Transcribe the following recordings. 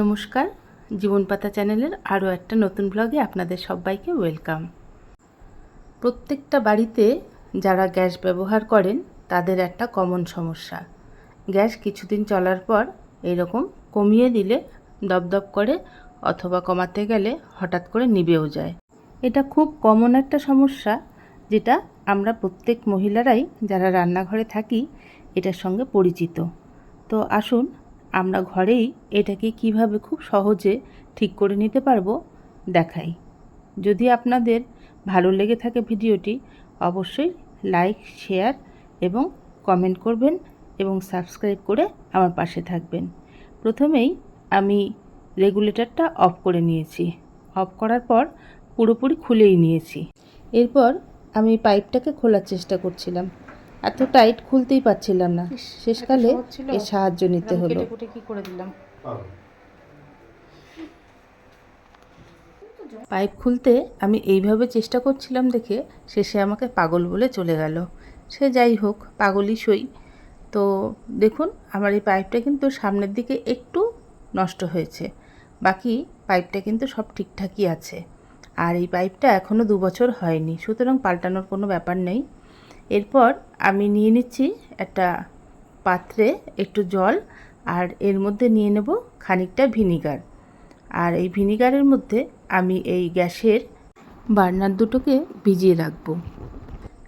নমস্কার। জীবন পাতা চ্যানেলের আরও একটা নতুন ব্লগে আপনাদের সবাইকে ওয়েলকাম। প্রত্যেকটা বাড়িতে যারা গ্যাস ব্যবহার করেন, তাদের একটা কমন সমস্যা। গ্যাস কিছুদিন চলার পর এরকম কমিয়ে দিলে, দপদপ করে অথবা কমাতে গেলে হঠাৎ করে নিভেও যায়। এটা খুব কমন একটা সমস্যা, যেটা আমরা প্রত্যেক মহিলারাই, যারা রান্নাঘরে থাকি, এটার সঙ্গে পরিচিত। তো আসুন আমরা ঘরেই এটাকে কীভাবে খুব সহজে ঠিক করে নিতে পারব দেখাই। যদি আপনাদের ভালো লেগে থাকে ভিডিওটি, অবশ্যই লাইক, শেয়ার এবং কমেন্ট করবেন এবং সাবস্ক্রাইব করে আমার পাশে থাকবেন। প্রথমেই আমি রেগুলেটরটা অফ করে নিয়েছি। অফ করার পর পুরোপুরি খুলেই নিয়েছি। এরপর আমি পাইপটাকে খোলার চেষ্টা করছিলাম। এত টাইট খুলতেই পারছিলাম না। শেষকালে এর সাহায্য নিতে হলো। কি করে দিলাম? পাইপ খুলতে আমি এইভাবে চেষ্টা করছিলাম দেখে শেষে আমাকে পাগল বলে চলে গেল। সে যাই হোক পাগলই সই। তো দেখুন আমার এই পাইপটা কিন্তু সামনের দিকে একটু নষ্ট হয়েছে। বাকি পাইপটা কিন্তু সব ঠিকঠাকই আছে। আর এই পাইপটা এখনও দু বছর হয়নি। সুতরাং পাল্টানোর কোনো ব্যাপার নেই। এরপর আমি নিয়ে নিচ্ছি একটা পাত্রে একটু জল আর এর মধ্যে নিয়ে নেব খানিকটা ভিনিগার। আর এই ভিনিগারের মধ্যে আমি এই গ্যাসের বার্নার দুটোকে ভিজিয়ে রাখব।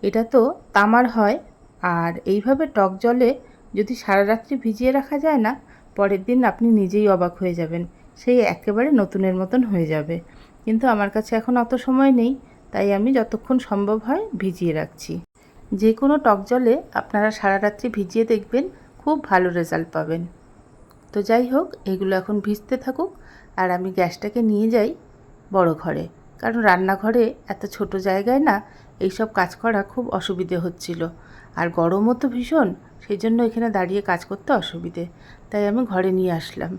এটা তো তামার হয়, আর এইভাবে টক জলে যদি সারা রাত্রি ভিজিয়ে রাখা যায় না, পরের দিন আপনি নিজেই অবাক হয়ে যাবেন, সেই একেবারে নতুনের মতন হয়ে যাবে। কিন্তু আমার কাছে এখন অত সময় নেই, তাই আমি যতক্ষণ সম্ভব হয় ভিজিয়ে রাখছি। যে কোনো টক জলে আপনারা সারা রাত্রি ভিজিয়ে দেখবেন, খুব ভালো রেজাল্ট পাবেন। তো যাই হোক, এগুলো এখন ভিজতে থাকুক আর আমি গ্যাসটাকে নিয়ে যাই বড় ঘরে। কারণ রান্নাঘরে এত ছোট জায়গায় না, এইসব কাজ করা খুব অসুবিধে হচ্ছিল। আর গরমও তো ভীষণ সেই জন্য এখানে দাঁড়িয়ে কাজ করতে অসুবিধে। তাই আমি ঘরে নিয়ে আসলাম।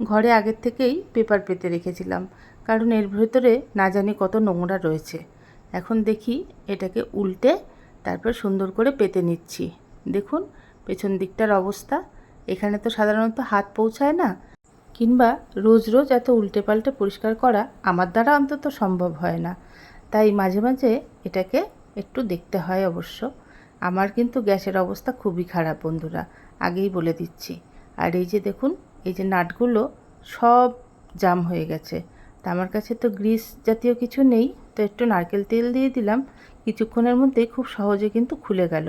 ঘরে আগের থেকেই পেপার পেতে রেখেছিলাম। কারণ এর ভেতরে না জানি কত নোংরা রয়েছে। এখন দেখি এটাকে উল্টে তারপর সুন্দর করে পেতে নিচ্ছি। দেখুন, পেছন দিকটার অবস্থা। এখানে তো সাধারণত হাত পৌঁছায় না। কিংবা রোজ রোজ এত উল্টে পাল্টে পরিষ্কার করা আমার দ্বারা অন্তত সম্ভব হয় না। তাই মাঝে মাঝে এটাকে একটু দেখতে হয় অবশ্য। আমার কিন্তু গ্যাসের অবস্থা খুবই খারাপ বন্ধুরা, আগেই বলে দিচ্ছি। আর এই যে দেখুন, এই যে নাটগুলো সব জাম হয়ে গেছে। তা আমার কাছে তো গ্রিস জাতীয় কিছু নেই। তো একটু নারকেল তেল দিয়ে দিলাম। কিছুক্ষণের মধ্যে খুব সহজে কিন্তু খুলে গেল।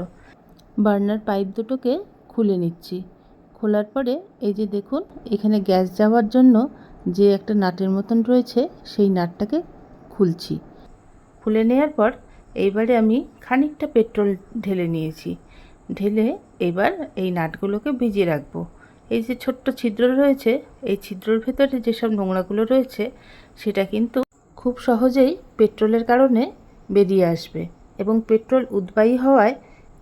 বার্নার পাইপ দুটোকে খুলে নিচ্ছি। খোলার পরে এই যে দেখুন, এখানে গ্যাস যাওয়ার জন্য যে একটা নাটের মতন রয়েছে, সেই নাটটাকে খুলছি। খুলে নেওয়ার পর এইবারে আমি খানিকটা পেট্রোল ঢেলে নিয়েছি। ঢেলে এবার এই নাটগুলোকে ভিজিয়ে রাখব। এই যে ছোট্ট ছিদ্র রয়েছে, এই ছিদ্রর ভেতরে যেসব নোংরাগুলো রয়েছে, সেটা কিন্তু খুব সহজেই পেট্রোলের কারণে বেরিয়ে আসবে এবং পেট্রোল উদ্বায়ী হওয়ায়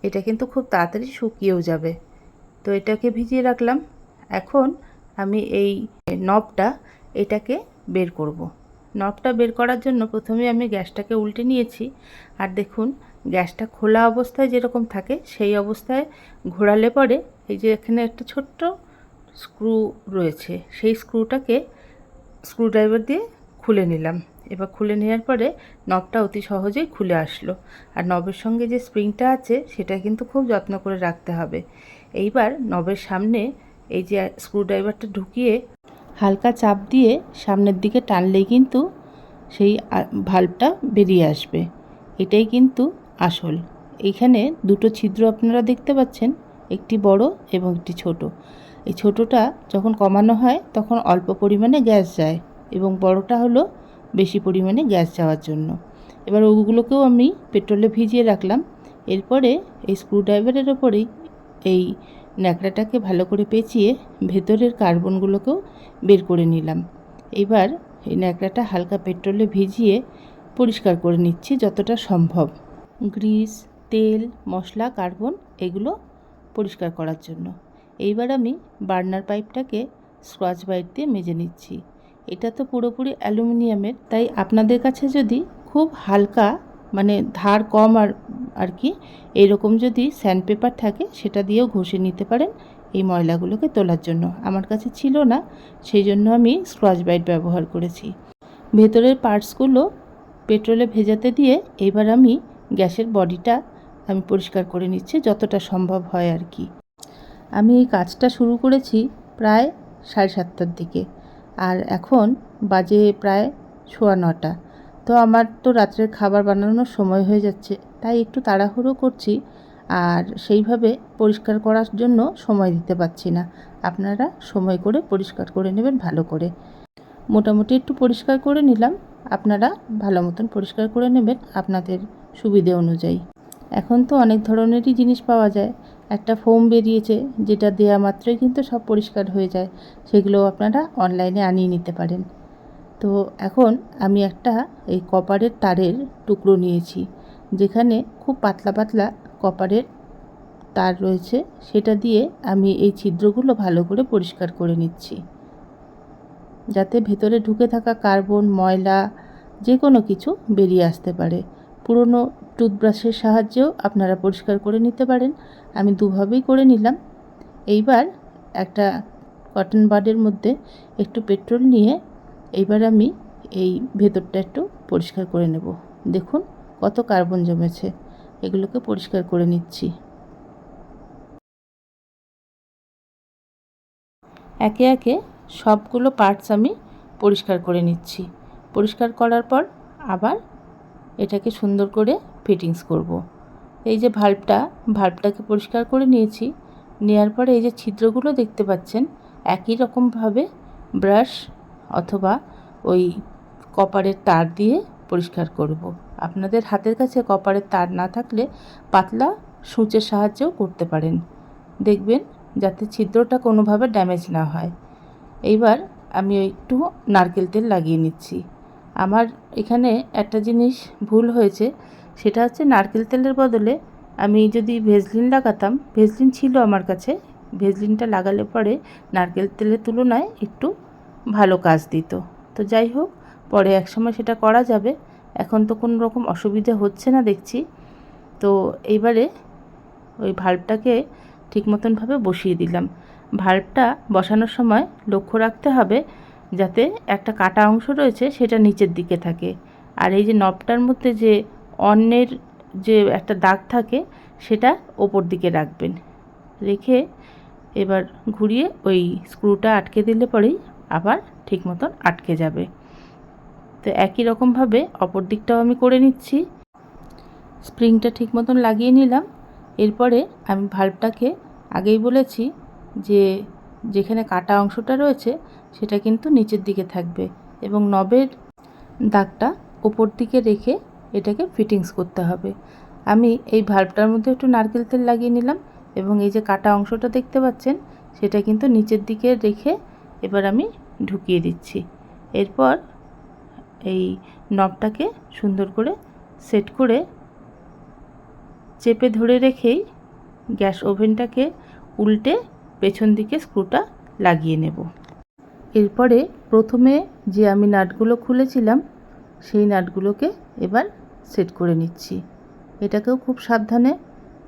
এটা কিন্তু খুব তাড়াতাড়ি শুকিয়েও যাবে। তো এটাকে ভিজিয়ে রাখলাম। এখন আমি এই নবটা এটাকে বের করব। নবটা বের করার জন্য প্রথমে আমি গ্যাসটাকে উল্টে নিয়েছি। আর দেখুন, গ্যাসটা খোলা অবস্থায় যেরকম থাকে, সেই অবস্থায় ঘোরালে পরে এই যে এখানে একটা ছোট্ট স্ক্রু রয়েছে, সেই স্ক্রুটাকে স্ক্রুড্রাইভার দিয়ে খুলে নিলাম। এবার খুলে নেওয়ার পরে নবটা অতি সহজেই খুলে আসলো। আর নবের সঙ্গে যে স্প্রিংটা আছে, সেটা কিন্তু খুব যত্ন করে রাখতে হবে। এইবার নবের সামনে এই যে স্ক্রুড্রাইভারটা ঢুকিয়ে হালকা চাপ দিয়ে সামনের দিকে টানলেই কিন্তু সেই ভাল্বটা বেরিয়ে আসবে। এটাই কিন্তু আসল। এইখানে দুটো ছিদ্র আপনারা দেখতে পাচ্ছেন, একটি বড় এবং একটি ছোট। এই ছোটোটা যখন কমানো হয়, তখন অল্প পরিমাণে গ্যাস যায় এবং বড়টা হলো বেশি পরিমাণে গ্যাস যাওয়ার জন্য। এবার ওগুলোকেও আমি পেট্রোলে ভিজিয়ে রাখলাম। এরপরে এই স্ক্রুড্রাইভারের ওপরেই এই ন্যাকড়াটাকে ভালো করে পেঁচিয়ে ভেতরের কার্বনগুলোকেও বের করে নিলাম। এবার এই ন্যাকড়াটা হালকা পেট্রোলে ভিজিয়ে পরিষ্কার করে নিচ্ছি যতটা সম্ভব। গ্রিস, তেল, মশলা, কার্বন এগুলো পরিষ্কার করার জন্য। এইবার আমি বার্নার পাইপটাকে স্ক্রচ বাইট দিয়ে মেজে নিচ্ছি। এটা তো পুরোপুরি অ্যালুমিনিয়ামের, তাই আপনাদের কাছে যদি খুব হালকা মানে ধার কম আর আর কি, এরকম যদি স্যান্ডপেপার থাকে, সেটা দিয়েও ঘষে নিতে পারেন এই ময়লাগুলোকে তোলার জন্য। আমার কাছে ছিল না, সেই জন্য আমি স্ক্রচ বাইট ব্যবহার করেছি। ভেতরের পার্টসগুলো পেট্রোলে ভেজাতে দিয়ে এবার আমি গ্যাসের বডিটা আমি পরিষ্কার করে নিচ্ছি, যতটা সম্ভব হয় আর কি। আমি এই কাজটা শুরু করেছি প্রায় সাড়ে সাতটার দিকে। আর এখন বাজে প্রায় সোয়া নটা। তো আমার তো রাত্রের খাবার বানানোর সময় হয়ে যাচ্ছে, তাই একটু তাড়াহুড়ো করছি আর সেইভাবে পরিষ্কার করার জন্য সময় দিতে পারছি না। আপনারা সময় করে পরিষ্কার করে নেবেন ভালো করে। মোটামুটি একটু পরিষ্কার করে নিলাম, আপনারা ভালো মতন পরিষ্কার করে নেবেন আপনাদের সুবিধে অনুযায়ী। এখন তো অনেক ধরনেরই জিনিস পাওয়া যায় একটা ফোম বেরিয়েছে যেটা দেওয়া মাত্রই কিন্তু সব পরিষ্কার হয়ে যায়। সেগুলো আপনারা অনলাইনে আনিয়ে নিতে পারেন। তো এখন আমি একটা এই কপারের তারের টুকরো নিয়েছি, যেখানে খুব পাতলা পাতলা কপারের তার রয়েছে। সেটা দিয়ে আমি এই ছিদ্রগুলো ভালো করে পরিষ্কার করে নিচ্ছি। যাতে ভেতরে ঢুকে থাকা কার্বন, ময়লা যে কোনো কিছু বেরিয়ে আসতে পারে। পুরনো টুথব্রাশের সাহায্যেও আপনারা পরিষ্কার করে নিতে পারেন। আমি দুভাবেই করে নিলাম। এইবার একটা কটন বাডের মধ্যে একটু পেট্রোল নিয়ে এইবার আমি এই ভেতরটা একটু পরিষ্কার করে নেব। দেখুন কত কার্বন জমেছে। এগুলোকে পরিষ্কার করে নিচ্ছি। একে একে সবগুলো পার্টস আমি পরিষ্কার করে নিচ্ছি। পরিষ্কার করার পর আবার এটাকে সুন্দর করে ফিটিংস করব। এই যে ভাল্বটা, ভাল্বটাকে পরিষ্কার করে নিয়েছি নেওয়ার পরে এই যে ছিদ্রগুলো দেখতে পাচ্ছেন, একই রকমভাবে ব্রাশ অথবা ওই কপারের তার দিয়ে পরিষ্কার করব। আপনাদের হাতের কাছে কপারের তার না থাকলে পাতলা সূচের সাহায্যেও করতে পারেন দেখবেন যাতে ছিদ্রটা কোনোভাবে ড্যামেজ না হয় এইবার আমি একটু নারকেল তেল লাগিয়ে নিচ্ছি আমার এখানে একটা জিনিস ভুল হয়েছে, সেটা হচ্ছে নারকেল তেলের বদলে আমি যদি ভেজলিন লাগাতাম, ভেজলিন ছিল আমার কাছে, ভেজলিনটা লাগালে পরে নারকেল তেলের তুলনায় একটু ভালো কাজ দিত। তো যাই হোক, পরে এক সময় সেটা করা যাবে, এখন তো কোনো রকম অসুবিধে হচ্ছে না দেখছি। তো এইবারে ওই ভাল্বটাকে ঠিক মতনভাবে বসিয়ে দিলাম। ভাল্বটা বসানোর সময় লক্ষ্য রাখতে হবে যাতে একটা কাটা অংশ রয়েছে সেটা নিচের দিকে থাকে। আর এই যে নবটার মধ্যে যে অন্যের যে একটা দাগ থাকে, সেটা ওপর দিকে রাখবেন। রেখে এবার ঘুরিয়ে ওই স্ক্রুটা আটকে দিলে পরেই আবার ঠিক মতন আটকে যাবে। তো একই রকমভাবে অপর দিকটাও আমি করে নিচ্ছি। স্প্রিংটা ঠিক মতন লাগিয়ে নিলাম। এরপরে আমি ভাল্বটাকে আগেই বলেছি যে যেখানে কাটা অংশটা রয়েছে, সেটা কিন্তু নিচের দিকে থাকবে এবং নবের দাগটা ওপর দিকে রেখে এটাকে ফিটিংস করতে হবে। আমি এই ভাল্বটার মধ্যে একটু নারকেল তেল লাগিয়ে নিলাম এবং এই যে কাটা অংশটা দেখতে পাচ্ছেন, সেটা কিন্তু নিচের দিকে রেখে এবার আমি ঢুকিয়ে দিচ্ছি। এরপর এই নবটাকে সুন্দর করে সেট করে চেপে ধরে রেখেই গ্যাস ওভেনটাকে উল্টে পেছন দিকে স্ক্রুটা লাগিয়ে নেব। এরপরে প্রথমে যে আমি নাটগুলো খুলেছিলাম, সেই নাটগুলোকে এবার সেট করে নিচ্ছি। এটাকেও খুব সাবধানে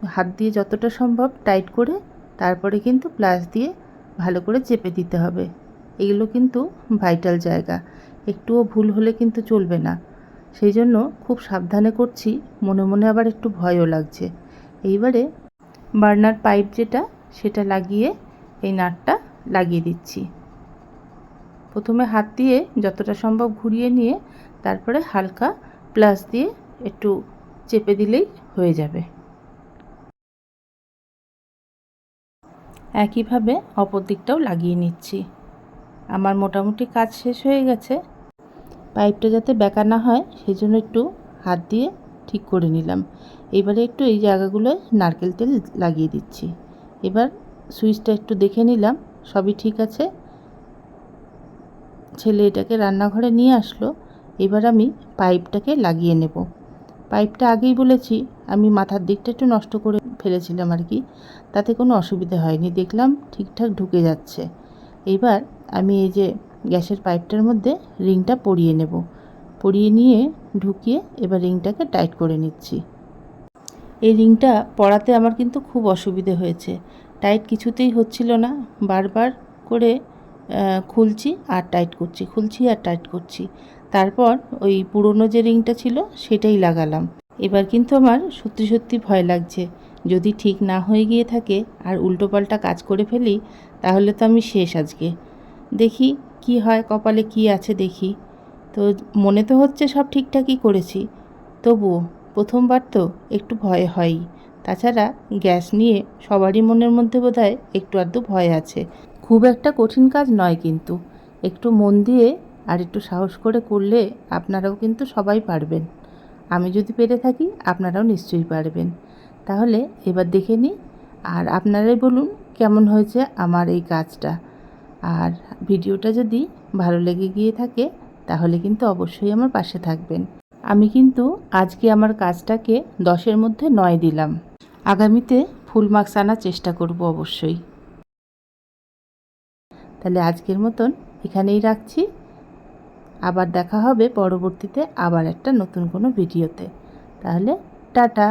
হাত দিয়ে যতটা সম্ভব টাইট করে, তারপরে কিন্তু প্লাস দিয়ে ভালো করে চেপে দিতে হবে। এগুলো কিন্তু ভাইটাল জায়গা, একটুও ভুল হলে কিন্তু চলবে না। সেই জন্য খুব সাবধানে করছি, মনে মনে আবার একটু ভয়ও লাগছে। এইবারে বার্নার পাইপ যেটা, সেটা লাগিয়ে এই নাটটা লাগিয়ে দিচ্ছি। প্রথমে হাত দিয়ে যতটা সম্ভব ঘুরিয়ে নিয়ে তারপরে হালকা প্লাস দিয়ে একটু চেপে দিলেই হয়ে যাবে। একইভাবে অপর দিকটাও লাগিয়ে নিচ্ছি। আমার মোটামুটি কাজ শেষ হয়ে গেছে। পাইপটা যাতে বেঁকা না হয় সেই জন্য একটু হাত দিয়ে ঠিক করে নিলাম। এবারে একটু এই জায়গাগুলোয় নারকেল তেল লাগিয়ে দিচ্ছি। এবার সুইচটা একটু দেখে নিলাম, সবই ঠিক আছে। ছেলে এটাকে রান্নাঘরে নিয়ে আসলো, এবার আমি পাইপটাকে লাগিয়ে নেব। পাইপটা আগেই বলেছি, আমি মাথার দিকটা একটু নষ্ট করে ফেলেছিলাম আর কি, তাতে কোনো অসুবিধা হয়নি, দেখলাম ঠিকঠাক ঢুকে যাচ্ছে। এবার আমি এই যে গ্যাসের পাইপটার মধ্যে রিংটা পরিয়ে নেব। পরিয়ে নিয়ে ঢুকিয়ে এবার রিংটাকে টাইট করে নিচ্ছি। এই রিংটা পড়াতে আমার কিন্তু খুব অসুবিধে হয়েছে টাইট কিছুতেই হচ্ছিল না। বারবার করে খুলছি আর টাইট করছি, খুলছি আর টাইট করছি। তারপর ওই পুরনো যে রিংটা ছিল সেটাই লাগালাম। এবার কিন্তু আমার সত্যি সত্যি ভয় লাগছে। যদি ঠিক না হয়ে গিয়ে থাকে আর উল্টোপাল্টা কাজ করে ফেলি, তাহলে তো আমি শেষ আজকে। দেখি কি হয়, কপালে কি আছে দেখি। তো মনে তো হচ্ছে সব ঠিকঠাকই করেছি। তবুও প্রথমবার তো একটু ভয় হয়ই। তাছাড়া গ্যাস নিয়ে সবারই মনের মধ্যে বোধহয় একটু আধটু ভয় আছে। খুব একটা কঠিন কাজ নয় কিন্তু। একটু মন দিয়ে আর একটু সাহস করে করলে আপনারাও কিন্তু সবাই পারবেন। আমি যদি পেরে থাকি, আপনারাও নিশ্চয়ই পারবেন। তাহলে এবার দেখে নিই আর আপনারাই বলুন কেমন হয়েছে আমার এই কাজটা। আর ভিডিওটা যদি ভালো লেগে গিয়ে থাকে, তাহলে কিন্তু অবশ্যই আমার পাশে থাকবেন। আমি কিন্তু আজকে আমার কাজটাকে দশের মধ্যে নয় দিলাম। আগামীতে ফুল মার্কস আনার চেষ্টা করব অবশ্যই। তাহলে আজকের মতন এখানেই রাখছি। আবার দেখা হবে পরবর্তীতে আবার একটা নতুন কোনো ভিডিওতে। তাহলে টাটা।